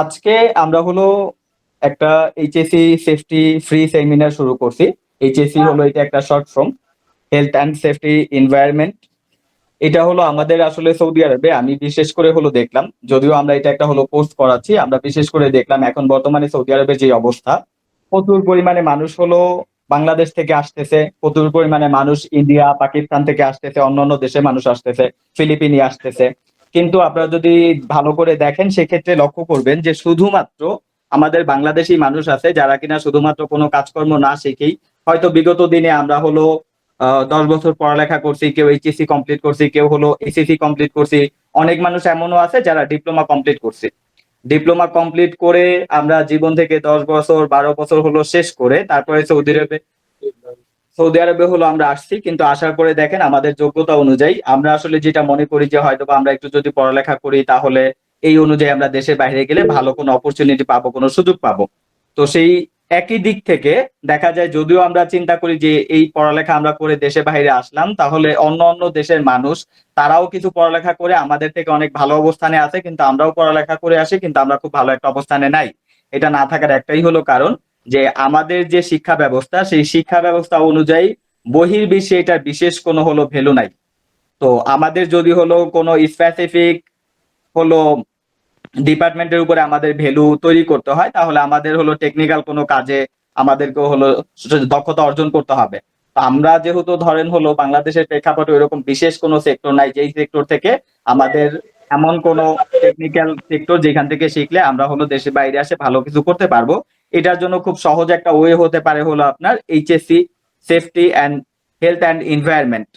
আজকে আমরা হলো একটা এইচএসসি সেফটি ফ্রি সেমিনার শুরু করছি। এইচএসসি হলো এটা একটা short form health and safety environment এটা হলো আমাদের আসলে সৌদি আরবে আমি বিশেষ করে হলো দেখলাম যদিও আমরা এটা একটা হলো পোস্ট করাচ্ছি আমরা বিশেষ করে দেখলাম এখন বর্তমানে সৌদি আরবের যে অবস্থা প্রচুর পরিমাণে মানুষ হলো বাংলাদেশ থেকে আসতেছে প্রচুর পরিমাণে মানুষ ইন্ডিয়া পাকিস্তান থেকে আসতেছে অন্যান্য দেশে মানুষ আসতেছে ফিলিপিনি আসতেছে। কিন্তু আপনারা যদি ভালো করে দেখেন, সেক্ষেত্রে লক্ষ্য করবেন যে শুধুমাত্র আমাদের বাংলাদেশি মানুষ আছে যারা কিনা শুধুমাত্র কোনো কাজকর্ম না শিখেই। হয়তো বিগত দিনে আমরা হলো দশ বছর পড়ালেখা করছি, কেউ এইচএসসি কমপ্লিট করছি, কেউ হলো এসএসসি কমপ্লিট করছি। অনেক মানুষ এমনও আছে যারা ডিপ্লোমা কমপ্লিট করছে। ডিপ্লোমা কমপ্লিট করে আমরা জীবন থেকে দশ বছর, বারো বছর হলো শেষ করে তারপরে সৌদি আরবে সৌদি আরবে হলো আমরা আসছি, কিন্তু আসার পরে দেখেন আমাদের যোগ্যতা অনুযায়ী আমরা আসলে যেটা মনে করি যে হয়তো আমরা একটু যদি পড়ালেখা করি তাহলে এই অনুযায়ী আমরা দেশের বাইরে গেলে ভালো কোনো অপরচুনিটি পাবো, কোনো সুযোগ পাবো। তো সেই একই দিক থেকে দেখা যায় যদিও আমরা চিন্তা করি যে এই পড়ালেখা আমরা করে দেশে বাইরে আসলাম, তাহলে অন্য অন্য দেশের মানুষ তারাও কিছু পড়ালেখা করে আমাদের থেকে অনেক ভালো অবস্থানে আছে, কিন্তু আমরাও পড়ালেখা করে আসি, কিন্তু আমরা খুব ভালো একটা অবস্থানে নাই। এটা না থাকার একটাই হলো কারণ যে আমাদের যে শিক্ষা ব্যবস্থা, সেই শিক্ষা ব্যবস্থা অনুযায়ী বহির্বিশ্বে এটার বিশেষ কোনো হলো ভ্যালু নাই। তো আমাদের যদি হলো কোনো স্পেসিফিক হলো ডিপার্টমেন্টের উপরে আমাদের ভ্যালু তৈরি করতে হয়, তাহলে আমাদের হলো টেকনিক্যাল কোনো কাজে আমাদেরকে হলো দক্ষতা অর্জন করতে হবে। আমরা যেহেতু ধরেন হলো বাংলাদেশের প্রেক্ষাপটে এরকম বিশেষ কোনো সেক্টর নাই, যেই সেক্টর থেকে আমাদের এমন কোনো টেকনিক্যাল সেক্টর যেখান থেকে শিখলে আমরা হলো দেশের বাইরে আসে ভালো কিছু করতে পারব এটার জন্য খুব সহজ একটা ওয়ে হতে পারে হলো আপনার HSC safety and health and environment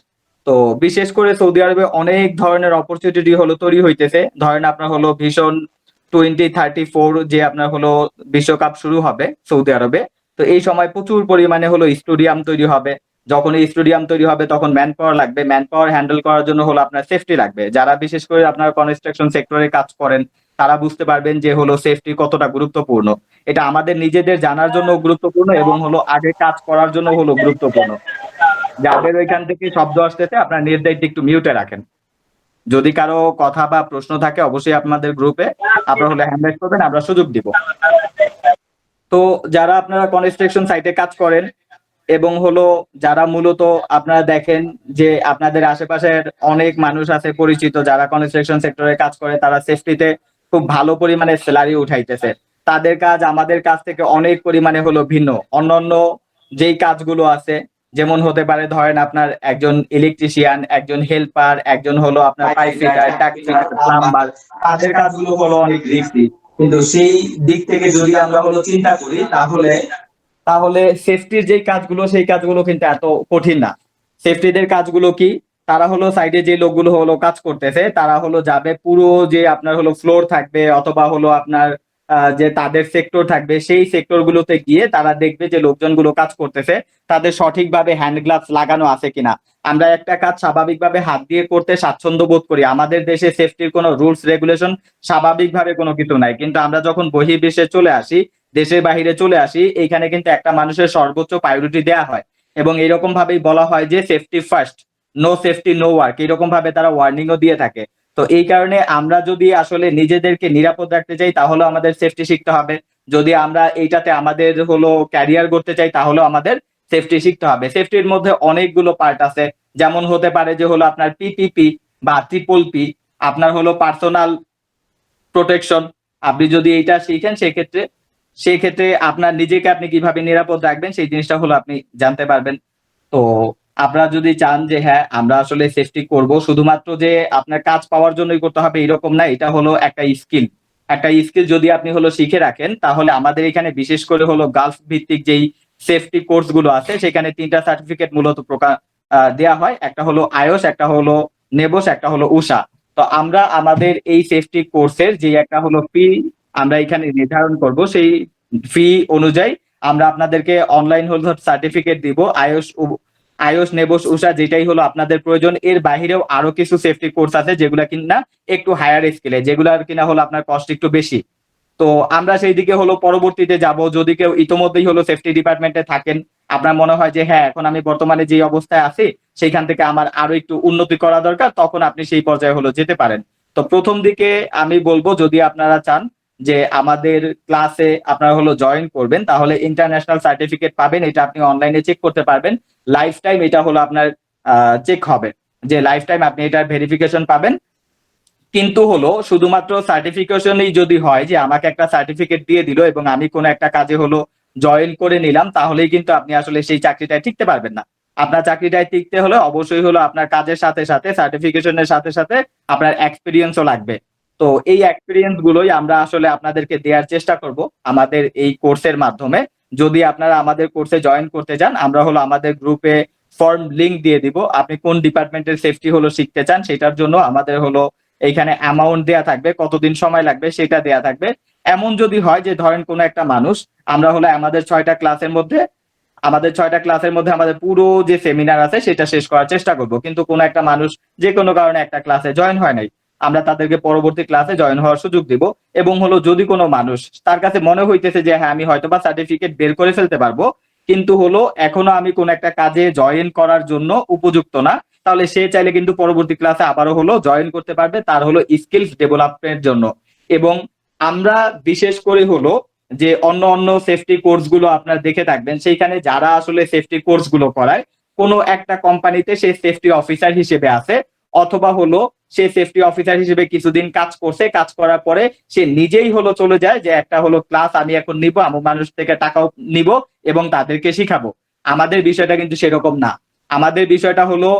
তো বিশেষ করে সৌদি আরবে অনেক ধরনের অপরচুনিটি হলো তৈরি হইতেছে। ধরেন আপনার হলো ভীষণ টোয়েন্টি থার্টি ফোর যে আপনার হলো বিশ্বকাপ শুরু হবে সৌদি আরবে। তো এই সময় প্রচুর পরিমাণে হলো স্টেডিয়াম তৈরি হবে। যখন এই স্টেডিয়াম তৈরি হবে তখন ম্যান পাওয়ার লাগবে। ম্যান পাওয়ার হ্যান্ডেল করার জন্য হলো আপনার সেফটি লাগবে। যারা বিশেষ করে আপনার কনস্ট্রাকশন সেক্টরে কাজ করেন তারা বুঝতে পারবেন যে হলো সেফটি কতটা গুরুত্বপূর্ণ। এটা আমাদের নিজেদের জানার জন্য গুরুত্বপূর্ণ এবং হলো আগে কাজ করার জন্য হলো গুরুত্বপূর্ণ। যাদের ওইখান থেকে শব্দ আসতেছে, আপনার নির্দায়িত্ব একটু মিউটে রাখেন। যদি কারও কথা বা প্রশ্ন থাকে, অবশ্যই আপনাদের গ্রুপে আপনারা হলে হ্যান্ড করবেন, আমরা সুযোগ দিব। তো যারা আপনারা কনস্ট্রাকশন সাইটে কাজ করেন এবং হলো যারা মূলত আপনারা দেখেন যে আপনাদের আশেপাশের অনেক মানুষ আছে পরিচিত, যারা কনস্ট্রাকশন সেক্টরে কাজ করে, তারা সেফটিতে খুব ভালো পরিমাণে স্যালারি উঠাইতেছে। তাদের কাজ আমাদের কাছ থেকে অনেক পরিমাণে হলো ভিন্ন। অন্যান্য যেই কাজগুলো আছে, যেমন হতে পারে ধরেন আপনার একজন ইলেকট্রিশিয়ান একজন হেল্পার একজন হলো আপনার তাদের কাজগুলো হলো অনেক কিন্তু সেই দিক থেকে যদি আমরা হলো চিন্তা করি, তাহলে তাহলে সেফটির যে কাজগুলো, সেই কাজগুলো কিন্তু এত কঠিন না। সেফটিদের কাজগুলো কি? তারা হলো সাইডে যে লোকগুলো হলো কাজ করতেছে, তারা হলো যাবে পুরো যে আপনার হলো ফ্লোর থাকবে অথবা হলো আপনার যে তাদের সেক্টর থাকবে, সেই সেক্টর গুলোতে গিয়ে তারা দেখবে যে লোকজনগুলো কাজ করতেছে, তাদের সঠিকভাবে হ্যান্ড গ্লাভস লাগানো আছে কিনা। আমরা একটা কাজ স্বাভাবিকভাবে হাত দিয়ে করতে স্বাচ্ছন্দ্য বোধ করি। আমাদের দেশে সেফটির কোনো রুলস রেগুলেশন স্বাভাবিকভাবে কোনো কিছু নাই। কিন্তু আমরা যখন বহির্বিশ্বে চলে আসি, দেশের বাহিরে চলে আসি, এইখানে কিন্তু একটা মানুষের সর্বোচ্চ প্রায়োরিটি দেওয়া হয়। এবং এরকম ভাবেই বলা হয় যে safety first no safety no work এরকম ভাবে তারা ওয়ার্নিংও দিয়ে থাকে। তো এই কারণে আমরা যদি আসলে নিজেদেরকে নিরাপদ রাখতে চাই তাহলে আমাদের সেফটি শিখতে হবে। যদি আমরা এইটাতে আমাদের হলো ক্যারিয়ার করতে চাই তাহলে আমাদের সেফটি শিখতে হবে। সেফটির মধ্যে অনেকগুলো পার্ট আছে। যেমন হতে পারে যে হলো আপনার পিপিপি বা ট্রিপল পি আপনার হলো পার্সোনাল প্রোটেকশন আপনি যদি এইটা শিখেন, সেক্ষেত্রে সেই ক্ষেত্রে আপনার নিজেকে আপনি কীভাবে নিরাপদ রাখবেন, সেই জিনিসটা হলো আপনি জানতে পারবেন। তো আপনারা যদি চান যে হ্যাঁ আমরা আসলে সেফটি করব, শুধুমাত্র যে আপনার কাজ পাওয়ার জন্যই করতে হবে এরকম না, এটা হলো একটা স্কিল একটা স্কিল যদি আপনি হলো শিখে রাখেন, তাহলে আমাদের এখানে বিশেষ করে হলো গালফ ভিত্তিক যেই সেফটি কোর্সগুলো আছে, সেখানে তিনটা সার্টিফিকেট মূলত প্রকাশ দেয়া হয়। একটা হলো আয়স একটা হলো নেবস, একটা হলো উষা। তো আমরা আমাদের এই সেফটি কোর্সের যে একটা হলো ফি আমরা এখানে নির্ধারণ করব, সেই ফি অনুযায়ী আমরা আপনাদেরকে অনলাইন হলো সার্টিফিকেট দিব, আয়ুষ আয়ুষ নেবস উষা যেটাই হলো আপনাদের প্রয়োজন। এর বাহিরেও আরও কিছু সেফটি কোর্স আছে যেগুলা কিনা একটু হায়ার স্কেলে যেগুলার কিনা হলো আপনার কস্ট একটু বেশি। তো আমরা সেই দিকে হলো পরবর্তীতে যাব। যদি কেউ ইতোমধ্যেই হলো সেফটি ডিপার্টমেন্টে থাকেন, আপনার মনে হয় যে হ্যাঁ এখন আমি বর্তমানে যে অবস্থায় আছি, সেইখান থেকে আমার আরও একটু উন্নতি করা দরকার, তখন আপনি সেই পর্যায়ে হলো যেতে পারেন। তো প্রথম দিকে আমি বলব, যদি আপনারা চান যে আমাদের ক্লাসে আপনারা হলো জয়েন করবেন, তাহলে ইন্টারন্যাশনাল সার্টিফিকেট পাবেন, এটা আপনি অনলাইনে চেক করতে পারবেন। লাইফ টাইম এটা হলো আপনার চেক হবে। যে লাইফ টাইম আপনি এটার ভেরিফিকেশন পাবেন। কিন্তু হলো শুধুমাত্র সার্টিফিকেশনই যদি হয় যে আমাকে একটা সার্টিফিকেট দিয়ে দিল এবং আমি কোনো একটা কাজে হলো জয়েন করে নিলাম, তাহলেই কিন্তু আপনি আসলে সেই চাকরিটায় টিকতে পারবেন না। আপনার চাকরিটায় টিকতে হলে অবশ্যই হলো আপনার কাজের সাথে সাথে সার্টিফিকেশনের সাথে সাথে আপনার এক্সপিরিয়েন্সও লাগবে। তো এই এক্সপিরিয়েন্স গুলোই আমরা আসলে আপনাদেরকে দেওয়ার চেষ্টা করব আমাদের এই কোর্সের মাধ্যমে। যদি আপনারা আমাদের কোর্সে জয়েন করতে চান, আমরা হলো আমাদের গ্রুপে ফর্ম লিংক দিয়ে দিব। আপনি কোন ডিপার্টমেন্টের সেফটি হলো শিখতে চান, সেটার জন্য আমাদের হলো এইখানে অ্যামাউন্ট দেয়া থাকবে, কতদিন সময় লাগবে সেটা দেয়া থাকবে। এমন যদি হয় যে ধরেন কোনো একটা মানুষ, আমরা হলো আমাদের ছয়টা ক্লাসের মধ্যে, আমাদের ছয়টা ক্লাসের মধ্যে আমাদের পুরো যে সেমিনার আছে, সেটা শেষ করার চেষ্টা করব। কিন্তু কোনো একটা মানুষ যে কোনো কারণে একটা ক্লাসে জয়েন হয় নাই। আমরা তাদেরকে পরবর্তী ক্লাসে জয়েন হওয়ার সুযোগ দিব। এবং হলো যদি কোনো মানুষ, তার কাছে মনে হইতেছে যে হ্যাঁ আমি হয়তো বা সার্টিফিকেট বের করে ফেলতে পারব, কিন্তু হলো এখনও আমি কোন একটা কাজে জয়েন করার জন্য উপযুক্ত না, তাহলে সে চাইলে কিন্তু পরবর্তী ক্লাসে আবারও হলো জয়েন করতে পারবে তার হলো স্কিলস ডেভেলপমেন্টের জন্য। এবং আমরা বিশেষ করে হলো যে, অন্য অন্য সেফটি কোর্সগুলো আপনারা দেখে থাকবেন, সেইখানে যারা আসলে সেফটি কোর্সগুলো করায়, কোনো একটা কোম্পানিতে সে সেফটি অফিসার হিসেবে আছে, অথবা হলো সে সেফটি অফিসার হিসেবে কিছুদিন কাজ করছে। কাজ করার পরে সে নিজেই হলো চলে যায় যে একটা হলো ক্লাস আমি এখন নিব আমার মানুষ থেকে টাকাও নিব এবং তাদেরকে শিখাবো। আমাদের বিষয়টা কিন্তু সেরকম না। আমাদের বিষয়টা হলো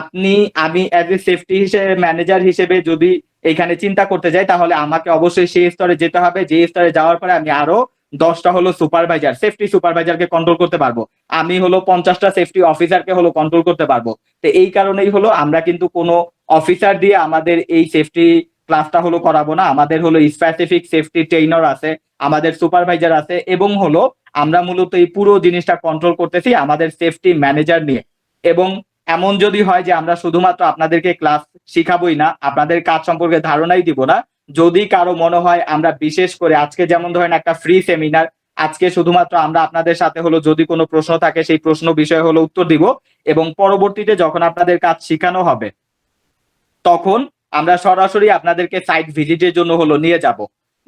আপনি, আমি অ্যাজ এ সেফটি হিসেবে ম্যানেজার হিসেবে যদি এখানে চিন্তা করতে যাই, তাহলে আমাকে অবশ্যই সেই স্তরে যেতে হবে। যে স্তরে যাওয়ার পরে আমি আরও দশটা হলো সুপারভাইজার সেফটি সুপারভাইজারকে কন্ট্রোল করতে পারব। আমি হলো পঞ্চাশটা সেফটি অফিসারকে হলো কন্ট্রোল করতে পারব। তো এই কারণেই হলো আমরা কিন্তু কোনো অফিসার দিয়ে আমাদের এই সেফটি ক্লাসটা হলো করাবো না। আমাদের হলো স্পেসিফিক সেফটি ট্রেইনার আছে, আমাদের সুপারভাইজার আছে এবং হলো আমরা মূলত এই পুরো জিনিসটা কন্ট্রোল করতেছি আমাদের সেফটি ম্যানেজার নিয়ে। এবং এমন যদি হয় যে আমরা শুধুমাত্র আপনাদেরকে ক্লাস শিখাবই না, আপনাদের কাজ সম্পর্কে ধারণাই দিব না, যদি কারও মনে হয় আমরা বিশেষ করে আজকে যেমন ধরেন একটা ফ্রি সেমিনার আজকে শুধুমাত্র আমরা আপনাদের সাথে হলো যদি কোনো প্রশ্ন থাকে সেই প্রশ্ন বিষয়ে হলো উত্তর দিব এবং পরবর্তীতে যখন আপনাদের কাজ শেখানো হবে তখন আমরা সরাসরি আপনাদেরকে সাইট ভিজিটের জন্য হলো নিয়ে যাব।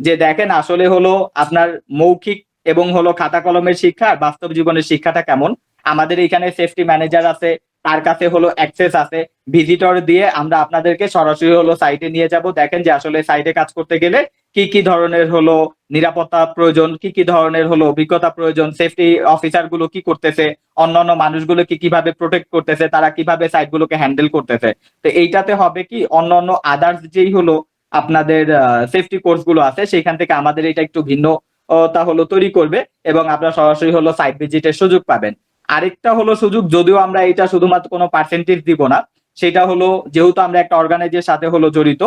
যে দেখেন আসলে হলো আপনার মৌখিক এবং হলো খাতা কলমের শিক্ষা আর বাস্তব জীবনের শিক্ষাটা কেমন। আমাদের এখানে সেফটি ম্যানেজার আছে, তার কাছে হলো অ্যাক্সেস আছে। ভিজিটর দিয়ে আমরা আপনাদেরকে সরাসরি হলো সাইটে নিয়ে যাব। দেখেন যে আসলে সাইটে কাজ করতে গেলে কি কি ধরনের হলো নিরাপত্তা প্রয়োজন, কি কি ধরনের হলো অভিজ্ঞতা প্রয়োজন সেফটি অফিসারগুলো কি করতেছে, অন্যান্য মানুষগুলো কি কীভাবে প্রোটেক্ট করতেছে, তারা কীভাবে সাইট গুলোকে হ্যান্ডেল করতেছে। তো এইটাতে হবে কি, অন্যান্য আদার্স যেই হলো আপনাদের সেফটি কোর্সগুলো আছে সেখান থেকে আমাদের এটা একটু ভিন্ন তা হলো তৈরি করবে এবং আপনারা সরাসরি হলো সাইট ভিজিটের সুযোগ পাবেন। আরেকটা হলো সুযোগ, যদিও আমরা এটা শুধুমাত্র কোনো পার্সেন্টেজ দিব না, সেটা হলো যেহেতু আমরা একটা অর্গানাইজের সাথে হলো জড়িত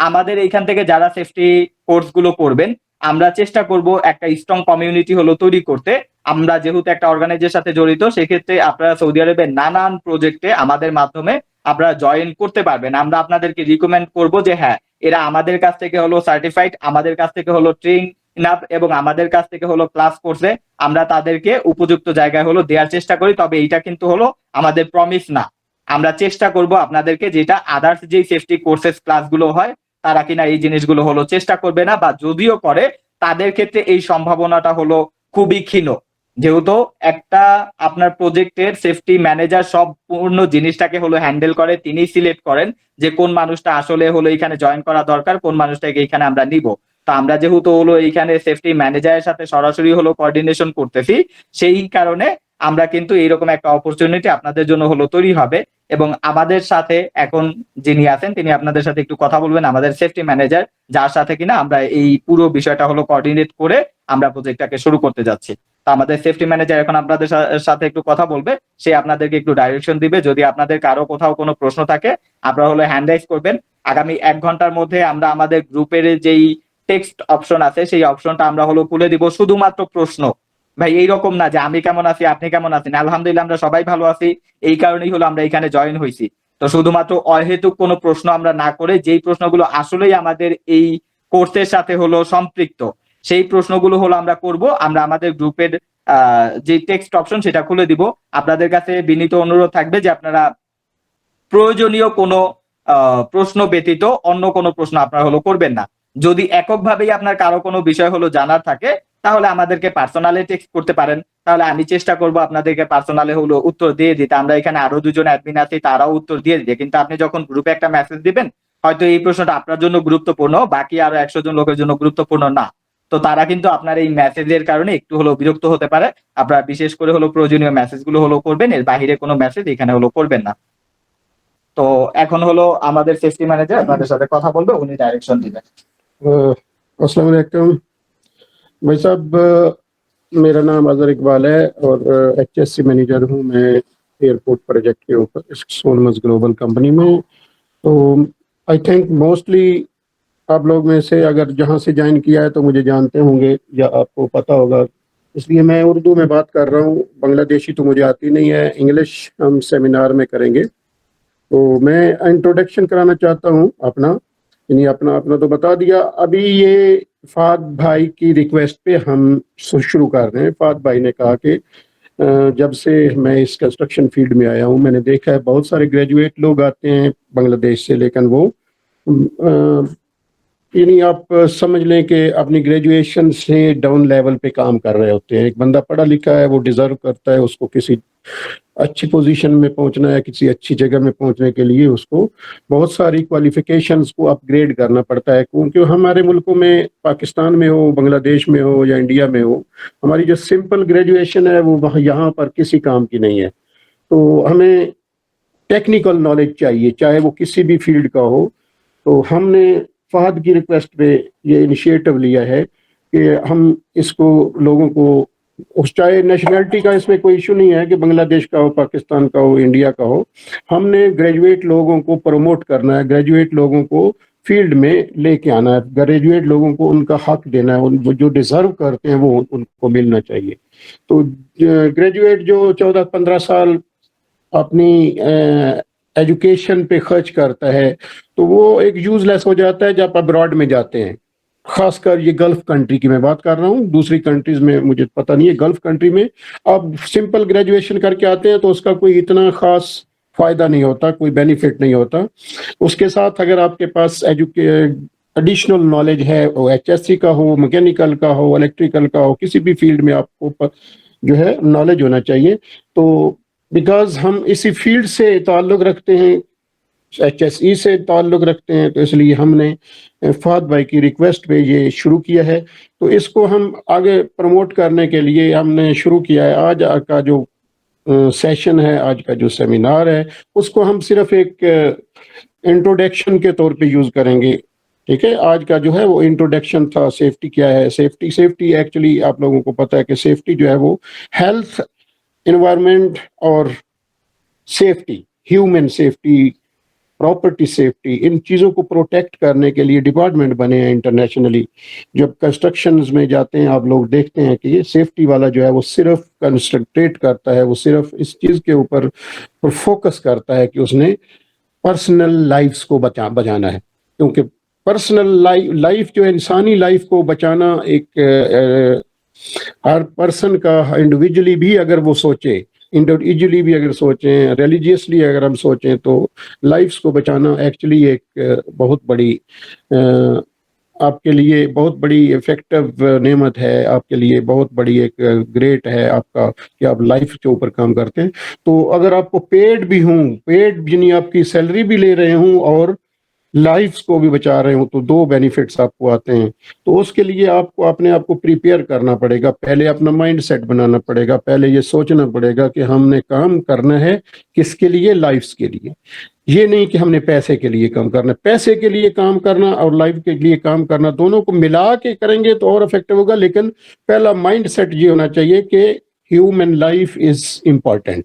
আমাদের এইখান থেকে যারা সেফটি কোর্সগুলো করবেন, আমরা চেষ্টা করব একটা স্ট্রং কমিউনিটি হলো তৈরি করতে। আমরা যেহেতু একটা অর্গানাইজের সাথে জড়িত, সেক্ষেত্রে আপনারা সৌদি আরবের নানান প্রজেক্টে আমাদের মাধ্যমে আপনারা জয়েন করতে পারবেন। আমরা আপনাদেরকে রিকমেন্ড করব যে হ্যাঁ এরা আমাদের কাছ থেকে হলো সার্টিফাইড আমাদের কাছ থেকে হলো ট্রেন নাপ এবং আমাদের কাছ থেকে হলো ক্লাস করছে আমরা তাদেরকে উপযুক্ত জায়গায় হলো দেওয়ার চেষ্টা করি। তবে এইটা কিন্তু হলো আমাদের প্রমিস না। আমরা চেষ্টা করব আপনাদেরকে যেটা আদার্স যেই সেফটি কোর্সেস ক্লাসগুলো হয় তারা কিনা এই জিনিসগুলো হলো চেষ্টা করবে না বা যদিও করে, তাদের ক্ষেত্রে এই সম্ভাবনাটা হলো খুবই ক্ষীণ। যেহেতু একটা আপনার প্রজেক্টের সেফটি ম্যানেজার সম্পূর্ণ জিনিসটাকে হলো হ্যান্ডেল করে তিনি সিলেক্ট করেন যে কোন মানুষটা আসলে হলো এখানে জয়েন করা দরকার, কোন মানুষটাকে এখানে আমরা নিব। তো আমরা যেহেতু হলো এইখানে সেফটি ম্যানেজারের সাথে সরাসরি হলো কোঅর্ডিনেশন করতেছি, সেই কারণে আমরা কিন্তু এইরকম একটা অপরচুনিটি আপনাদের জন্য হলো তৈরি হবে এবং আমাদের সাথে এখন যিনি আছেন, তিনি আপনাদের সাথে একটু কথা বলবেন, আমাদের সেফটি ম্যানেজার যার সাথে কিনা আমরা এই পুরো বিষয়টা হলো কোঅর্ডিনেট করে আমরা প্রজেক্টটাকে শুরু করতে যাচ্ছি। তো আমাদের সেফটি ম্যানেজার এখন আপনাদের সাথে একটু কথা বলবে, সে আপনাদেরকে একটু ডাইরেকশন দিবে। যদি আপনাদের কারও কোথাও কোনো প্রশ্ন থাকে, আপনারা হলো হ্যান্ড রাইজ করবেন। আগামী এক ঘণ্টার মধ্যে আমরা আমাদের গ্রুপের যেই টেক্সট অপশন আছে, সেই অপশনটা আমরা হলো খুলে দিব। শুধুমাত্র প্রশ্ন। ভাই, এইরকম না যে আমি কেমন আছি, আপনি কেমন আছেন? আলহামদুলিল্লাহ আমরা সবাই ভালো আছি। এই কারণেই হলো আমরা এখানে জয়েন হয়েছি। তো শুধুমাত্র অহেতুক কোনো প্রশ্ন আমরা না করে যেই প্রশ্নগুলো আসলেই আমাদের এই কোর্সের সাথে হলো সম্পৃক্ত, সেই প্রশ্নগুলো হলো আমরা করব। আমরা আমাদের গ্রুপের যে টেক্সট অপশন সেটা খুলে দিব। আপনাদের কাছে বিনীত অনুরোধ থাকবে যে আপনারা প্রয়োজনীয় কোনো প্রশ্ন ব্যতীত অন্য কোনো প্রশ্ন আপনারা হলো করবেন না। যদি এককভাবেই আপনার কারও কোনো বিষয় হলো জানার থাকে তাহলে আমাদেরকে পার্সোনালি টেক্সট করতে পারেন। তাহলে আমি চেষ্টা করব আপনাদেরকে পার্সোনালি হলো উত্তর দিয়ে দিতে। আমরা এখানে আরও দুজন অ্যাডমিন আছি, তারাও উত্তর দিয়ে দিতে কিন্তু আপনি যখন গ্রুপে একটা মেসেজ দিবেন, হয়তো এই প্রশ্নটা আপনার জন্য গুরুত্বপূর্ণ, বাকি আরও একশো জন লোকের জন্য গুরুত্বপূর্ণ না। তো তারা কিন্তু আপনার এই মেসেজের কারণে একটু হলো বিরক্ত হতে পারে। আপনারা বিশেষ করে হলো প্রয়োজনীয় মেসেজগুলো হলো করবেন, এর বাহিরে কোনো মেসেজ এখানে হলো করবেন না। তো এখন হলো আমাদের সেফটি ম্যানেজার আপনাদের সাথে কথা বলবে, উনি ডাইরেকশন দিবেন। بھائی صاحب، میرا نام اظہر اقبال ہے اور ایچ ایس سی مینیجر ہوں میں ایئرپورٹ پروجیکٹ کے اوپر سولمز گلوبل کمپنی میں۔ تو آئی تھنک موسٹلی آپ لوگ میں سے اگر جہاں سے جوائن کیا ہے تو مجھے جانتے ہوں گے یا آپ کو پتا ہوگا۔ اس لیے میں اردو میں بات کر رہا ہوں بنگلہ دیشی تو مجھے آتی نہیں ہے، انگلش ہم سیمینار میں کریں گے۔ تو میں انٹروڈکشن کرانا چاہتا ہوں اپنا یعنی اپنا اپنا تو بتا دیا۔ ابھی یہ فات بھائی کی ریکویسٹ پہ ہم شروع کر رہے ہیں۔ فات بھائی نے کہا کہ جب سے میں اس کنسٹرکشن فیلڈ میں آیا ہوں، میں نے دیکھا ہے بہت سارے گریجویٹ لوگ آتے ہیں بنگلہ دیش سے، لیکن وہ یعنی آپ سمجھ لیں کہ اپنی گریجویشن سے ڈاؤن لیول پہ کام کر رہے ہوتے ہیں۔ ایک بندہ پڑھا لکھا ہے، وہ ڈیزرو کرتا ہے، اس کو کسی اچھی پوزیشن میں پہنچنا ہے کسی اچھی جگہ میں پہنچنے کے لیے اس کو بہت ساری کوالیفیکیشنز کو اپ گریڈ کرنا پڑتا ہے۔ کیونکہ ہمارے ملکوں میں، پاکستان میں ہو بنگلہ دیش میں ہو یا انڈیا میں ہو، ہماری جو سمپل گریجویشن ہے، وہ یہاں پر کسی کام کی نہیں ہے۔ تو ہمیں ٹیکنیکل نالج چاہیے، چاہے وہ کسی بھی فیلڈ کا ہو۔ تو ہم نے فہد کی ریکویسٹ پہ یہ انیشیٹو لیا ہے کہ ہم اس کو لوگوں کو اس چاہے نیشنلٹی کا اس میں کوئی ایشو نہیں ہے کہ بنگلہ دیش کا ہو، پاکستان کا ہو، انڈیا کا ہو، ہم نے گریجویٹ لوگوں کو پروموٹ کرنا ہے گریجویٹ لوگوں کو فیلڈ میں لے کے آنا ہے۔ گریجویٹ لوگوں کو ان کا حق دینا ہے، ان جو ڈیزرو کرتے ہیں، وہ ان کو ملنا چاہیے۔ تو گریجویٹ جو چودہ پندرہ سال اپنی ایجوکیشن پہ خرچ کرتا ہے، تو وہ ایک یوز لیس ہو جاتا ہے جب آپ ابراڈ میں جاتے ہیں۔ خاص کر یہ گلف کنٹری کی میں بات کر رہا ہوں۔ دوسری کنٹریز میں مجھے پتہ نہیں ہے گلف کنٹری میں آپ سمپل گریجویشن کر کے آتے ہیں تو اس کا کوئی اتنا خاص فائدہ نہیں ہوتا، کوئی بینیفٹ نہیں ہوتا۔ اس کے ساتھ اگر آپ کے پاس ایڈیشنل نالج ہے، وہ ایچ ایس سی کا ہو مکینیکل کا ہو الیکٹریکل کا ہو، کسی بھی فیلڈ میں آپ کو جو ہے نالج ہونا چاہیے، تو بیکاز ہم اسی فیلڈ سے تعلق رکھتے ہیں ایچ ایس ای سے تعلق رکھتے ہیں، تو اس لیے ہم نے فہد بھائی کی ریکویسٹ پہ یہ شروع کیا ہے۔ تو اس کو ہم آگے پروموٹ کرنے کے لیے ہم نے شروع کیا ہے۔ آج کا جو سیشن ہے، آج کا جو سیمینار ہے، اس کو ہم صرف ایک انٹروڈکشن کے طور پہ یوز کریں گے۔ ٹھیک ہے؟ آج کا جو ہے وہ انٹروڈکشن تھا سیفٹی کیا ہے۔ سیفٹی سیفٹی ایکچولی آپ لوگوں کو پتا ہے کہ سیفٹی جو ہے وہ ہیلتھ انوائرمنٹ اور سیفٹی ہیومن سیفٹی پراپرٹی سیفٹی ان چیزوں کو پروٹیکٹ کرنے کے لیے ڈپارٹمنٹ بنے ہیں انٹرنیشنلی جب کنسٹرکشنز میں جاتے ہیں، آپ لوگ دیکھتے ہیں کہ یہ سیفٹی والا جو ہے، وہ صرف کنسٹرکٹریٹ کرتا ہے، وہ صرف اس چیز کے اوپر فوکس کرتا ہے کہ اس نے پرسنل لائفز کو بچا بچانا ہے. کیونکہ پرسنل لائف جو ہے، انسانی لائف کو بچانا ایک ہر پرسن کا انڈیویجلی بھی اگر وہ سوچے انڈیویجلی بھی اگر سوچیں ریلیجیسلی اگر ہم سوچیں تو لائفز کو بچانا ایکچولی ایک بہت بڑی آپ کے لیے بہت بڑی افیکٹو نعمت ہے، آپ کے لیے بہت بڑی ایک گریٹ ہے آپ کا کہ آپ لائف کے اوپر کام کرتے ہیں۔ تو اگر آپ کو پیڈ بھی ہوں پیڈ یعنی آپ کی سیلری بھی لے رہے ہوں اور لائفز کو بھی بچا رہے ہوں تو دو بینیفٹس آپ کو آتے ہیں۔ تو اس کے لیے آپ کو اپنے آپ کو پریپیئر کرنا پڑے گا۔ پہلے اپنا مائنڈ سیٹ بنانا پڑے گا۔ پہلے یہ سوچنا پڑے گا کہ ہم نے کام کرنا ہے کس کے لیے؟ لائفز کے لیے۔ یہ نہیں کہ ہم نے پیسے کے لیے کام کرنا پیسے کے لیے کام کرنا اور لائف کے لیے کام کرنا دونوں کو ملا کے کریں گے تو اور افیکٹو ہوگا۔ لیکن پہلا مائنڈ سیٹ یہ ہونا چاہیے کہ ہیومن لائف از امپورٹنٹ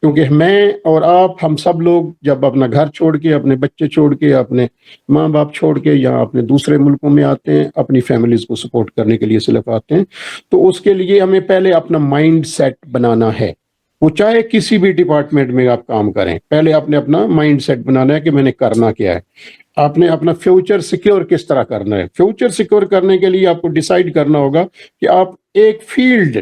کیونکہ میں اور آپ ہم سب لوگ جب اپنا گھر چھوڑ کے، اپنے بچے چھوڑ کے، اپنے ماں باپ چھوڑ کے یا اپنے دوسرے ملکوں میں آتے ہیں، اپنی فیملیز کو سپورٹ کرنے کے لیے صرف آتے ہیں، تو اس کے لیے ہمیں پہلے اپنا مائنڈ سیٹ بنانا ہے۔ وہ چاہے کسی بھی ڈپارٹمنٹ میں آپ کام کریں، پہلے آپ نے اپنا مائنڈ سیٹ بنانا ہے کہ میں نے کرنا کیا ہے۔ آپ نے اپنا فیوچر سیکیور کس طرح کرنا ہے؟ فیوچر سیکیور کرنے کے لیے آپ کو ڈیسائیڈ کرنا ہوگا کہ آپ ایک فیلڈ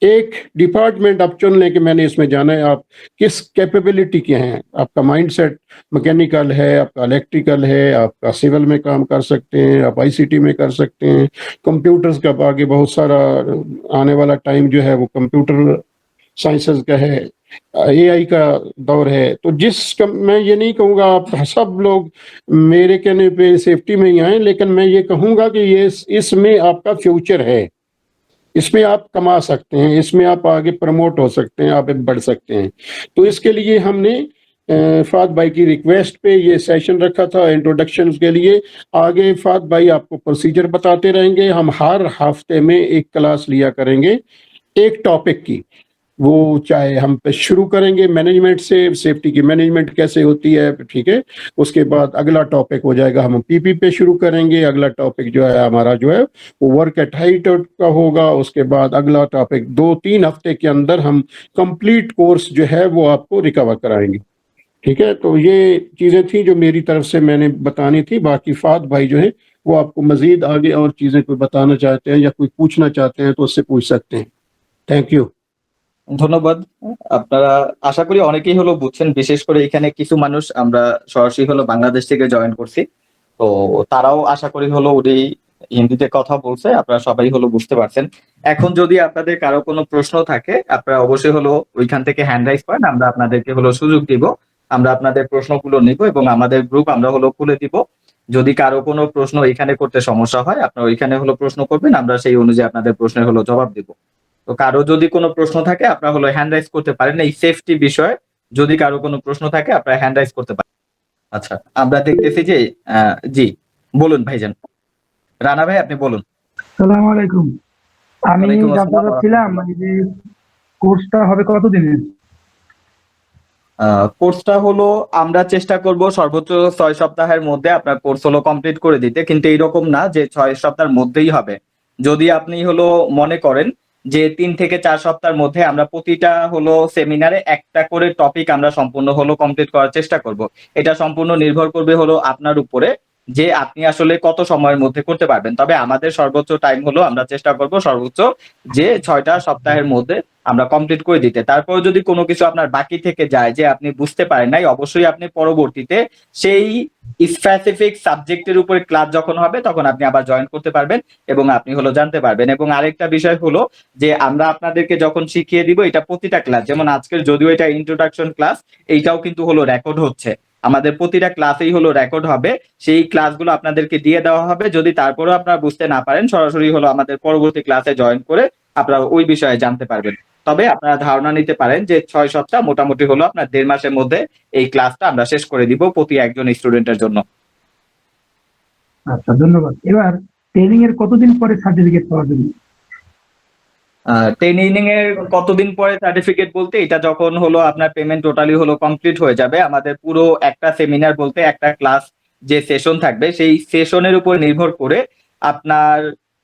ایک ڈپارٹمنٹ آپ چن لیں کہ میں نے اس میں جانا ہے، آپ کس کیپیبلٹی کے ہیں؟ آپ کا مائنڈ سیٹ مکینیکل ہے، آپ کا الیکٹریکل ہے، آپ کا سول میں کام کر سکتے ہیں، آپ آئی سی ٹی میں کر سکتے ہیں۔ کمپیوٹرز کا آگے بہت سارا آنے والا ٹائم جو ہے وہ کمپیوٹر سائنسز کا ہے۔ اے آئی کا دور ہے۔ تو جس میں یہ نہیں کہوں گا، آپ سب لوگ میرے کہنے پہ سیفٹی میں ہی آئیں، لیکن میں یہ کہوں گا کہ یہ اس میں آپ کا فیوچر ہے۔ اس میں آپ کما سکتے ہیں، اس میں آپ آگے پرموٹ ہو سکتے ہیں آپ بڑھ سکتے ہیں۔ تو اس کے لیے ہم نے فات بھائی کی ریکویسٹ پہ یہ سیشن رکھا تھا انٹروڈکشن کے لیے۔ آگے فات بھائی آپ کو پروسیجر بتاتے رہیں گے۔ ہم ہر ہفتے میں ایک کلاس لیا کریں گے، ایک ٹاپک کی۔ وہ چاہے ہم پہ شروع کریں گے مینجمنٹ سے سیفٹی کی مینجمنٹ کیسے ہوتی ہے، ٹھیک ہے؟ اس کے بعد اگلا ٹاپک ہو جائے گا، ہم پی پی پہ شروع کریں گے، اگلا ٹاپک جو ہے ہمارا جو ہے وہ ورک ایٹ ہائٹ کا ہوگا، اس کے بعد اگلا ٹاپک دو تین ہفتے کے اندر ہم کمپلیٹ کورس جو ہے وہ آپ کو ریکور کرائیں گے، ٹھیک ہے؟ تو یہ چیزیں تھیں جو میری طرف سے میں نے بتانی تھی، باقی فات بھائی جو ہیں وہ آپ کو مزید آگے اور چیزیں کوئی بتانا چاہتے ہیں یا کوئی پوچھنا چاہتے ہیں تو اس سے پوچھ سکتے ہیں۔ تھینک یو ধন্যবাদ। আপনারা আশা করি অনেকেই হলো বুঝছেন, বিশেষ করে এখানে কিছু মানুষ আমরা সরাসরি হলো বাংলাদেশ থেকে জয়েন করছি। তো তারাও আশা করি হলো উনি হিন্দিতে কথা বলছে, আপনারা সবাই হলো বুঝতে পারছেন। এখন যদি আপনাদের কারও কোনো প্রশ্ন থাকে, আপনারা অবশ্যই হলো ওইখান থেকে হ্যান্ড রাইজ করেন, আমরা আপনাদেরকে হলো সুযোগ দিব। আমরা আপনাদের প্রশ্নগুলো নিব এবং আমাদের গ্রুপ আমরা হলো খুলে দিব। যদি কারও কোনো প্রশ্ন এখানে করতে সমস্যা হয়, আপনারা ওইখানে হলো প্রশ্ন করবেন, আমরা সেই অনুযায়ী আপনাদের প্রশ্নের হলো জবাব দিব। তো কারও যদি কোনো প্রশ্ন থাকে আপনারা হলো হ্যান্ড রাইজ করতে পারেন। এই সেফটি বিষয়ে যদি কারও কোনো প্রশ্ন থাকে আপনারা হ্যান্ড রাইজ করতে পারেন। আচ্ছা আমরা দেখতেছি যে জি বলুন ভাইজান। রানা ভাই আপনি বলুন। সালাম আলাইকুম। আমি জানতে। চাচ্ছিলাম যে কোর্সটা হবে কতদিনের কোর্সটা হলো আমরা চেষ্টা করব সর্বোচ্চ ছয় সপ্তাহের মধ্যে আপনার কোর্স হলো কমপ্লিট করে দিতে। কিন্তু এইরকম না যে ছয় সপ্তাহের মধ্যেই হবে। যদি আপনি হলো মনে করেন যে তিন থেকে চার সপ্তাহের মধ্যে আমরা প্রতিটা হলো সেমিনারে একটা করে টপিক আমরা সম্পূর্ণ হলো কমপ্লিট করার চেষ্টা করব। এটা সম্পূর্ণ নির্ভর করবে হলো আপনার উপরে যে আপনি আসলে কত সময়ের মধ্যে করতে পারবেন। তবে আমাদের সর্বোচ্চ টাইম হলো আমরা চেষ্টা করব সর্বোচ্চ যে ছয়টা সপ্তাহের মধ্যে আমরা কমপ্লিট করে দিতে। তারপর যদি কোনো কিছু আপনার বাকি থেকে যায় যে আপনি বুঝতে পারেন নাই, অবশ্যই আপনি পরবর্তীতে সেই স্পেসিফিক সাবজেক্টের উপরে ক্লাস যখন হবে, তখন আপনি আবার জয়েন করতে পারবেন এবং আপনি হলো জানতে পারবেন। এবং আরেকটা বিষয় হলো যে আমরা আপনাদেরকে যখন শিখিয়ে দিব, এটা প্রতিটা ক্লাস যেমন আজকের যদিও এটা ইন্ট্রোডাকশন ক্লাস এইটাও কিন্তু হলো রেকর্ড হচ্ছে। আমাদের প্রতিটা ক্লাসেই হলো রেকর্ড হবে। সেই ক্লাসগুলো আপনাদেরকে দিয়ে দেওয়া হবে। যদি তারপরেও আপনারা বুঝতে না পারেন, সরাসরি হলো আমাদের পরবর্তী ক্লাসে জয়েন করে আপনারা ওই বিষয়ে জানতে পারবেন। তবে আপনারা ধারণা নিতে পারেন যে ছয় সপ্তাহ মোটামুটি হলো আপনার দেড় মাসের মধ্যে এই ক্লাসটা আমরা শেষ করে দিব প্রতি একজন স্টুডেন্টের জন্য। আচ্ছা ধন্যবাদ। এবার ট্রেনিং এর কতদিন পরে সার্টিফিকেট পাওয়া যাবে? ট্রেনিং এর কতদিন পরে সার্টিফিকেট বলতে এটা যখন হলো আপনার পেমেন্ট টোটালি হলো কমপ্লিট হয়ে যাবে। আমাদের পুরো একটা সেমিনার বলতে একটা ক্লাস যে সেশন থাকবে, সেই সেশনের উপর নির্ভর করে আপনার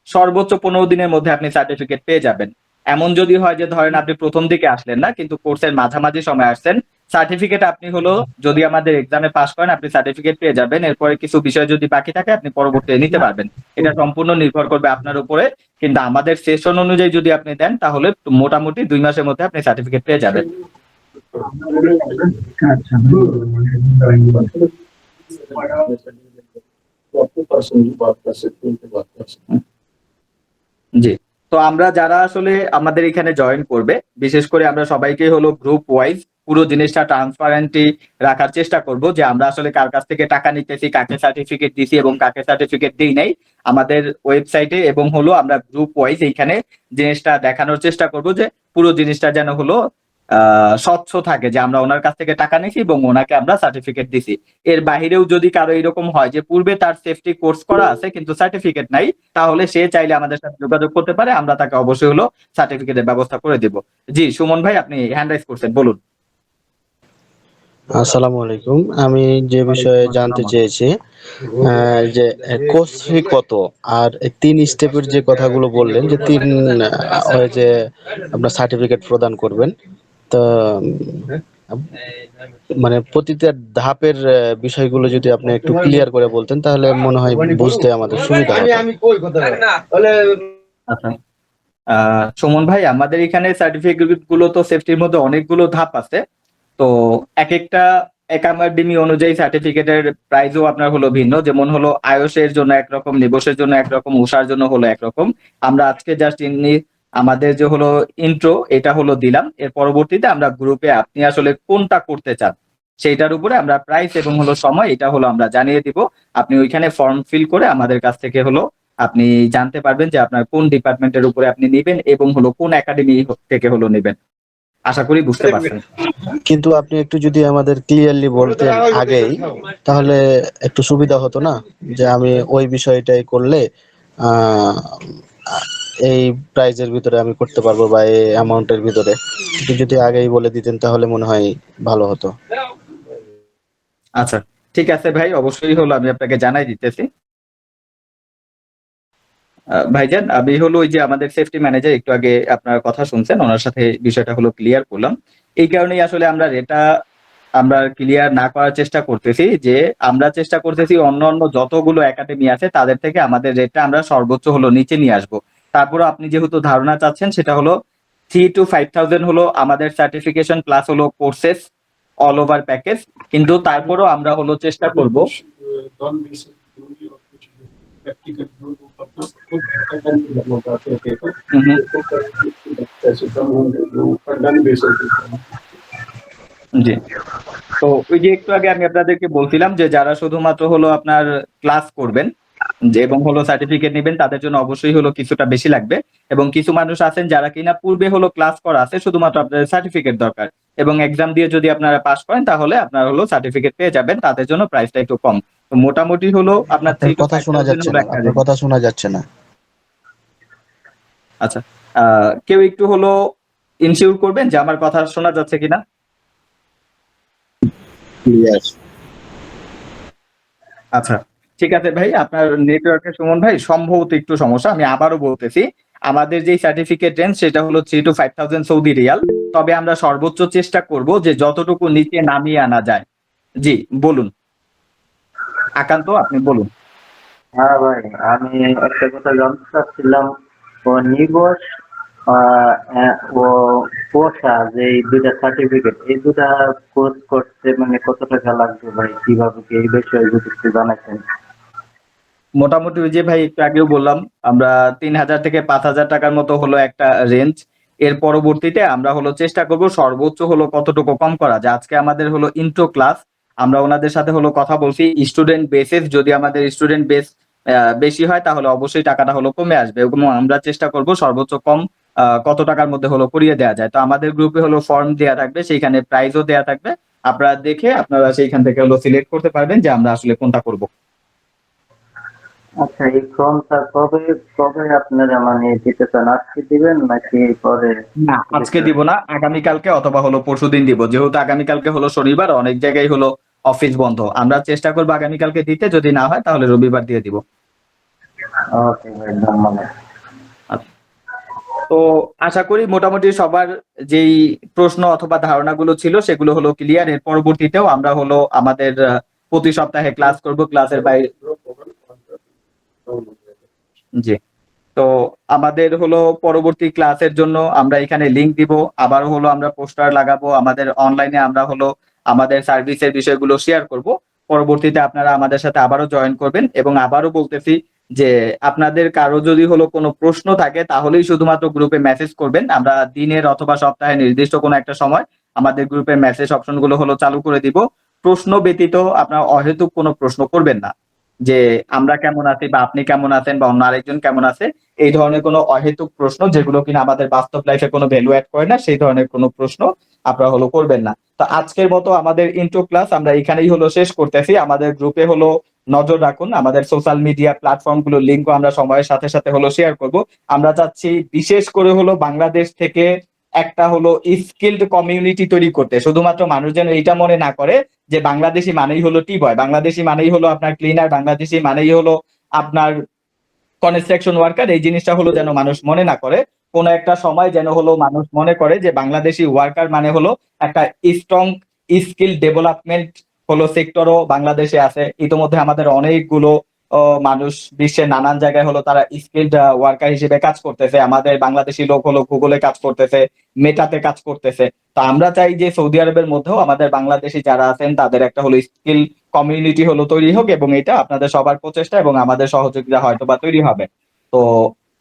সর্বোচ্চ পনেরো দিনের মধ্যে আপনি সার্টিফিকেট পেয়ে যাবেন। এমন যদি হয় যে, ধরেন আপনি প্রথম দিকে আসলেন না, কিন্তু কোর্সের মাঝামাঝি সময় আসছেন সার্টিফিকেট আপনি হলো যদি আমাদের এক্সামে পাস করেন আপনি সার্টিফিকেট পেয়ে যাবেন। এরপরে কিছু বিষয় যদি বাকি থাকে আপনি পরবর্তীতে নিতে পারবেন। এটা সম্পূর্ণ নির্ভর করবে আপনার উপরে। কিন্তু আমাদের সেশন অনুযায়ী যদি আপনি দেন তাহলে মোটামুটি দুই মাসের মধ্যে আপনি সার্টিফিকেট পেয়ে যাবেন। আচ্ছা। জি। তো আমরা যারা আসলে আমাদের এখানে জয়েন করবে বিশেষ করে আমরা সবাইকে হলো গ্রুপ ওয়াইজ পুরো জিনিসটা ট্রান্সপারেন্টলি রাখার চেষ্টা করব যে আমরা আসলে কার কাছ থেকে টাকা নিতেছি, কাকে সার্টিফিকেট দিছি এবং কাকে সার্টিফিকেট দিই নাই। আমাদের ওয়েবসাইটে এবং হলো আমরা গ্রুপ ওয়াইজ এইখানে জিনিসটা দেখানোর চেষ্টা করব যে পুরো জিনিসটা যেন হলো স্বচ্ছ থাকে যে আমরা ওনার কাছ থেকে টাকা নিছি এবং ওনাকে আমরা সার্টিফিকেট দিছি। এর বাহিরেও যদি কারও এরকম হয় যে পূর্বে তার সেফটি কোর্স করা আছে কিন্তু সার্টিফিকেট নাই, তাহলে সে চাইলে আমাদের সাথে যোগাযোগ করতে পারে, আমরা তাকে অবশ্যই হলো সার্টিফিকেটের ব্যবস্থা করে দিব। জি, সুমন ভাই, আপনি হ্যান্ড রাইজ করছেন, বলুন। আসসালামু আলাইকুম। আমি যে বিষয়ে জানতে চেয়েছি আহ, যে কোর্স ফি কত? আর তিন স্টেপের যে কথাগুলো বললেন যে তিন ওই যে আপনার সার্টিফিকেট প্রদান করবেন তো মানে প্রতিটা ধাপের বিষয়গুলো যদি আপনি একটু ক্লিয়ার করে বলতেন তাহলে মনে হয় বুঝতে আমাদের সুবিধা হতো। আচ্ছা। আহ, সুমন ভাই আমাদের এখানে সার্টিফিকেটগুলো তো সেফটির মধ্যে অনেকগুলো ধাপ আছে। তো এক একটা একাডেমি অনুযায়ী সার্টিফিকেটের প্রাইসও আপনার হলো ভিন্ন। যেমন হলো আয়ুষ এর জন্য একরকম নিবসের জন্য একরকম উষার জন্য হলো একরকম। আমরা আজকে জাস্ট ইনি আমাদের যে হলো ইন্ট্রো এটা হলো দিলাম। এর পরবর্তীতে আমরা গ্রুপে আপনি আসলে কোনটা করতে চান, সেইটার উপরে আমরা প্রাইস এবং হলো সময়, এটা হলো আমরা জানিয়ে দিব। আপনি ওইখানে ফর্ম ফিল করে আমাদের কাছ থেকে হলো আপনি জানতে পারবেন যে আপনার কোন ডিপার্টমেন্টের উপরে আপনি নেবেন এবং হলো কোন একাডেমি থেকে হলো নেবেন। আশা করি বুঝতে পারছেন। কিন্তু আপনি একটু যদি আমাদের ক্লিয়ারলি বলতেন আগেই তাহলে একটু সুবিধা হতো না? যে আমি ওই বিষয়টাই করলে আহ, এই প্রাইজের ভিতরে আমি করতে পারব বা এই অ্যামাউন্টের ভিতরে। একটু যদি আগেই বলে দিতেন তাহলে মনে হয় ভালো হতো। আচ্ছা ঠিক আছে ভাই অবশ্যই হলো আমি আপনাকে জানাই দিতেছি। ভাইজান আমি হলো ওই যে আমাদের সেফটি ম্যানেজার একটু আগে আপনার কথা শুনছেন, ওনার সাথে বিষয়টা হলো ক্লিয়ার করলাম। এই কারণেই আসলে আমরা এটা আমরা ক্লিয়ার না করার চেষ্টা করতেছি, যে আমরা চেষ্টা করতেছি অন্য অন্য যতগুলো একাডেমি আছে, তাদের থেকে আমাদের রেটটা আমরা সর্বোচ্চ হলো নিচে নিয়ে আসব। তারপরে আপনি যেহেতু ধারণা চাচ্ছেন, সেটা হলো থ্রি টু ফাইভ থাউজেন্ড হলো আমাদের সার্টিফিকেশন প্লাস হলো কোর্সেস অল ওভার প্যাকেজ কিন্তু তারপরেও আমরা হলো চেষ্টা করব জি। তো ওই যে একটু আগে আমি আপনাদেরকে বলছিলাম যে যারা শুধুমাত্র হলো আপনার ক্লাস করবেন যে এবং হলো সার্টিফিকেট নেবেন, তাদের জন্য অবশ্যই হলো কিছুটা বেশি লাগবে। এবং কিছু মানুষ আছেন যারা কিনা পূর্বে হলো ক্লাস করা আছে, শুধুমাত্র আপনাদের সার্টিফিকেট দরকার। এবং এক্সাম দিয়ে যদি আপনারা পাস করেন, তাহলে আপনারা হলো সার্টিফিকেট পেয়ে যাবেন, তাদের জন্য প্রাইসটা একটু কম। মোটামুটি হলো আপনার আপনার 3 to কথা শোনা যাচ্ছে না কথা শোনা যাচ্ছে না। আচ্ছা আহ, কেউ একটু হলো ইনশিওর করবেন যে আমার কথা শোনা যাচ্ছে কিনা? আচ্ছা ঠিক আছে ভাই আপনার নেটওয়ার্কের সুমন ভাই সম্ভবত একটু সমস্যা আমি আবারও বলতেছি আমাদের যে সার্টিফিকেট রেঞ্জ সেটা হলো three two five thousand Saudi riyal. তবে আমরা সর্বোচ্চ চেষ্টা করব যে যতটুকু নিচে নামিয়ে আনা যায়। জি বলুন। আকান্ত আপনি বলুন। হ্যাঁ ভাই আমি একটা কথা জানতে চাচ্ছিলাম ও নিবস ও পোষা যে এই দুটা সার্টিফিকেট এই দুটা কোর্স করতে মানে কত টাকা লাগবে ভাই? কীভাবে কি এই বিষয়ে যদি একটু জানাতেন। মোটামুটি ওই যে ভাই একটু আগেও বললাম আমরা তিন হাজার থেকে পাঁচ হাজার টাকার মতো হলো একটা রেঞ্জ এর পরবর্তীতে আমরা হলো চেষ্টা করব সর্বোচ্চ হলো কতটুকু কম করা। যায় আজকে আমাদের হলো ইন্ট্রো ক্লাস আমরা ওনাদের সাথে হলো কথা বলছি। স্টুডেন্ট বেসিস যদি আমাদের স্টুডেন্ট বেস বেশি হয় তাহলে অবশ্যই টাকাটা হলো কমে আসবে এবং আমরা চেষ্টা করব সর্বোচ্চ কম কত টাকার মধ্যে হলো করিয়ে দেওয়া যায়। তো আমাদের গ্রুপে হলো ফর্ম দেওয়া থাকবে সেইখানে প্রাইজও দেওয়া থাকবে। আপনারা দেখে আপনারা সেইখান থেকে হলো সিলেক্ট করতে পারবেন যে আমরা আসলে কোনটা করব। আচ্ছা এই ফর্মটা কবে কবে আপনারা মানে দিতে চান আজকে দিবেন নাকি পরে? না আজকে দিব না আগামীকালকে অথবা হলো পরশুদিন দিব। যেহেতু আগামীকালকে হলো শনিবার অনেক জায়গায় হলো অফিস বন্ধ। আমরা চেষ্টা করব আগামীকালকে দিতে যদি না হয় তাহলে রবিবার দিয়ে দিব। ওকে ধন্যবাদ। তো আশা করি মোটামুটি সবার যেই প্রশ্ন অথবা ধারণাগুলো ছিল সেগুলো হলো ক্লিয়ার এর পরবর্তীতেও আমরা হলো আমাদের প্রতি সপ্তাহে ক্লাস করব ক্লাসের বাইরে জি। তো আমাদের হলো পরবর্তী ক্লাসের জন্য আমরা এখানে লিংক দিব। আবার হলো আমরা পোস্টার লাগাবো। আমাদের অনলাইনে আমরা হলো আমাদের সার্ভিসের বিষয়গুলো শেয়ার করব। পরবর্তীতে আপনারা আমাদের সাথে আবারও জয়েন করবেন এবং আবারও বলতেছি যে আপনাদের কারও যদি হলো কোনো প্রশ্ন থাকে, তাহলেই শুধুমাত্র গ্রুপে মেসেজ করবেন। আমরা দিনের অথবা সপ্তাহে নির্দিষ্ট কোনো একটা সময় আমাদের গ্রুপের মেসেজ অপশনগুলো হলো চালু করে দিব। প্রশ্ন ব্যতীত আপনার অহেতুক কোনো প্রশ্ন করবেন না। যে আমরা কেমন আছি বা আপনি কেমন আছেন বা অন্য আরেকজন কেমন আছে, এই ধরনের কোনো অহেতুক প্রশ্ন যেগুলো কিনা আমাদের বাস্তব লাইফে কোনো ভ্যালু অ্যাড করে না, সেই ধরনের কোনো প্রশ্ন আপনারা হলো করবেন না। তো আজকের মতো আমাদের ইন্ট্রো ক্লাস আমরা এখানেই হলো শেষ করতেছি। আমাদের গ্রুপে হলো নজর রাখুন, আমাদের সোশ্যাল মিডিয়া প্ল্যাটফর্মগুলো লিঙ্ক আমরা সময়ের সাথে সাথে হলো শেয়ার করব। আমরা চাচ্ছি বিশেষ করে হলো বাংলাদেশ থেকে একটা হলো স্কিলড কমিউনিটি তৈরি করতে। শুধুমাত্র মানুষ যেন এইটা মনে না করে যে বাংলাদেশি মানেই হলো টি বয় বাংলাদেশি মানেই হলো আপনার ক্লিনার বাংলাদেশি মানেই হলো আপনার কনস্ট্রাকশন ওয়ার্কার এই জিনিসটা হলো যেন মানুষ মনে না করে। কোন একটা সময় যেন হলো মানুষ মনে করে যে বাংলাদেশি ওয়ার্কার মানে হলো একটা স্ট্রং স্কিল ডেভেলপমেন্ট হলো সেক্টরও বাংলাদেশে আছে। ইতিমধ্যে আমাদের অনেকগুলো মানুষ বিশ্বের নানান জায়গায় হলো তারা স্কিলড ওয়ার্কার হিসেবে কাজ করতেছে। আমাদের বাংলাদেশি লোক হলো গুগলে কাজ করতেছে মেটাতে কাজ করতেছে। তো আমরা চাই যে সৌদি আরবের মধ্যেও আমাদের বাংলাদেশি যারা আছেন, তাদের একটা হলো স্কিল কমিউনিটি হলো তৈরি হোক এবং এটা আপনাদের সবার প্রচেষ্টা এবং আমাদের সহযোগিতা হয়তো বা তৈরি হবে। তো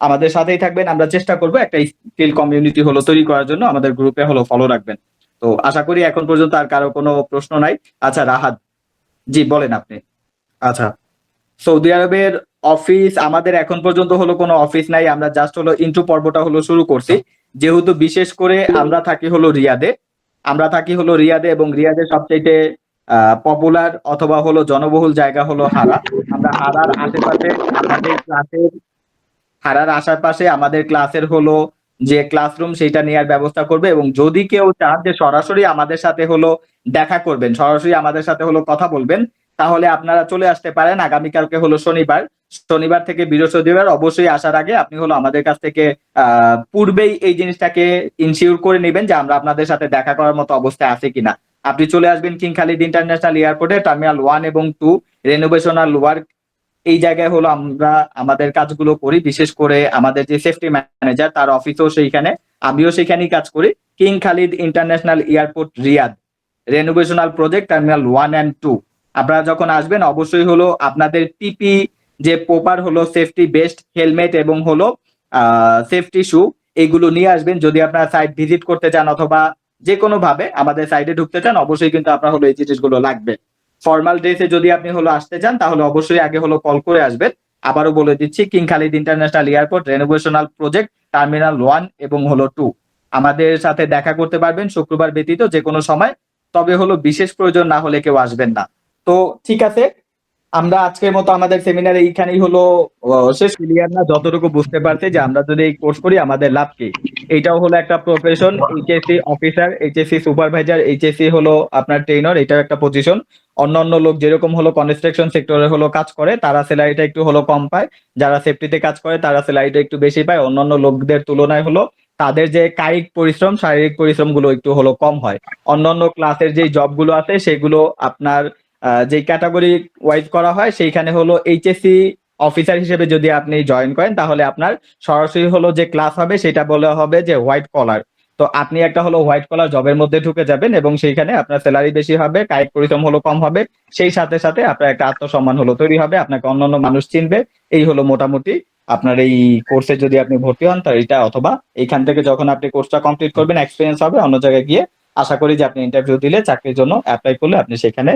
আমাদের সাথেই থাকবেন। আমরা চেষ্টা করব একটা স্কিল কমিউনিটি হলো তৈরি করার জন্য আমাদের গ্রুপে হলো ফলো রাখবেন। তো আশা করি এখন পর্যন্ত আর কারও কোনো প্রশ্ন নাই। আচ্ছা রাহাত জি বলেন আপনি। আচ্ছা। সৌদি আরবের অফিস আমাদের এখন পর্যন্ত হলো কোনো অফিস নাই। আমরা জাস্ট হলো ইন্টু পর্বটা হলো শুরু করছি। যেহেতু বিশেষ করে আমরা থাকি হলো রিয়াদে। আমরা থাকি হলো রিয়াদে এবং রিয়াদের সবচেয়ে পপুলার অথবা হলো জনবহুল জায়গা হলো হারা। আমরা হারার আশেপাশে আমাদের ক্লাসের হারার আশেপাশে আমাদের ক্লাসের হলো যে ক্লাসরুম সেটা নেওয়ার ব্যবস্থা করবে এবং যদি কেউ চান যে সরাসরি আমাদের সাথে হলো দেখা করবেন, সরাসরি আমাদের সাথে হলো কথা বলবেন, তাহলে আপনারা চলে আসতে পারেন। আগামীকালকে হলো শনিবার। শনিবার থেকে বৃহস্পতিবার। অবশ্যই আসার আগে আপনি হলো আমাদের কাছ থেকে পূর্বেই এই জিনিসটাকে ইনশিওর করে নেবেন যে আমরা আপনাদের সাথে দেখা করার মতো অবস্থায় আছে কিনা। আপনি চলে আসবেন কিং খালিদ ইন্টারন্যাশনাল এয়ারপোর্টে, টার্মিনাল ওয়ান এবং টু রেনোভেশনাল ওয়ার্ক এই জায়গায় হলো আমরা আমাদের কাজগুলো করি, বিশেষ করে আমাদের যে সেফটি ম্যানেজার তার অফিসও সেইখানে, আমিও সেখানেই কাজ করি। King Khalid International Airport Riyadh renovational project terminal one and two আপনারা যখন আসবেন, অবশ্যই হলো আপনাদের পিপি যে প্রপার হলো সেফটি বেস্ট হেলমেট এবং হলো সেফটি শু এগুলো নিয়ে আসবেন। যদি আপনারা সাইট ভিজিট করতে চান অথবা যে কোনো ভাবে আমাদের সাইটে ঢুকতে চান, অবশ্যই কিন্তু আপনার হলো এই জিনিসগুলো লাগবে। ফর্মাল ড্রেসে যদি আপনি হলো আসতে চান, তাহলে অবশ্যই আগে হলো কল করে আসবেন। আবারও বলে দিচ্ছি King Khalid International Airport renovational project terminal one এবং হলো টু আমাদের সাথে দেখা করতে পারবেন শুক্রবার ব্যতীত যে কোনো সময়, তবে হলো বিশেষ প্রয়োজন না হলে কেউ আসবেন না। তো ঠিক আছে আমরা আজকের মতো আমাদের সেমিনার এইখানেই হলো শেষ। ক্লিয়ার না যতটুকু বুঝতে পারছি যে আমরা যদি এই কোর্স করি, আমাদের লাভ কি? এটাও হলো একটা profession HSC officer HSC supervisor HSC হলো আপনার ট্রেনার এটাও একটা পজিশন অন্যান্য লোক যেরকম হলো কনস্ট্রাকশন সেক্টরে হলো কাজ করে, তারা স্যালারিটা একটু হলো কম পায়। যারা সেফটিতে কাজ করে, তারা স্যালারিটা একটু বেশি পায়। অন্যান্য লোকদের তুলনায় হলো তাদের যে কায়িক পরিশ্রম, শারীরিক পরিশ্রমগুলো একটু হলো কম হয়। অন্যান্য ক্লাসের যে জবগুলো আছে, সেগুলো আপনার যে ক্যাটাগরি ওয়াইজ করা হয়, সেইখানে হলো এইচএসসি অফিসার হিসেবে যদি আপনি জয়েন করেন, তাহলে আপনার সরাসরি হলো যে ক্লাস হবে, সেটা বলা হবে যে হোয়াইট কলার তো আপনি একটা হলো হোয়াইট কলার জবের মধ্যে ঢুকে যাবেন এবং সেইখানে আপনার স্যালারি বেশি হবে কায়িক পরিশ্রম হলো কম হবে, সেই সাথে সাথে আপনার একটা আত্মসম্মান হলো তৈরি হবে, আপনাকে অন্যান্য মানুষ চিনবে। এই হলো মোটামুটি আপনার এই কোর্সে যদি আপনি ভর্তি হন তার এটা অথবা এইখান থেকে যখন আপনি কোর্সটা কমপ্লিট করবেন এক্সপিরিয়েন্স হবে, অন্য জায়গায় গিয়ে আশা করি যে আপনি ইন্টারভিউ দিলে, চাকরির জন্য অ্যাপ্লাই করলে আপনি সেখানে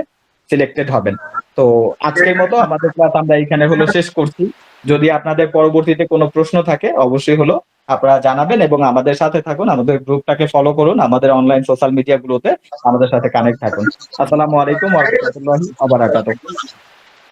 সিলেক্টেড হবেন। তো আজকের মতো আমাদের ক্লাস আমরা এখানে হলো শেষ করছি। যদি আপনাদের পরবর্তীতে কোনো প্রশ্ন থাকে, অবশ্যই হলো আপনারা জানাবেন এবং আমাদের সাথে থাকুন, আমাদের গ্রুপটাকে ফলো করুন, আমাদের অনলাইন সোশ্যাল মিডিয়া গুলোতে আমাদের সাথে কানেক্ট থাকুন। আসসালামু আলাইকুম ওয়া রাহমাতুল্লাহি ওয়া বারাকাতুহু।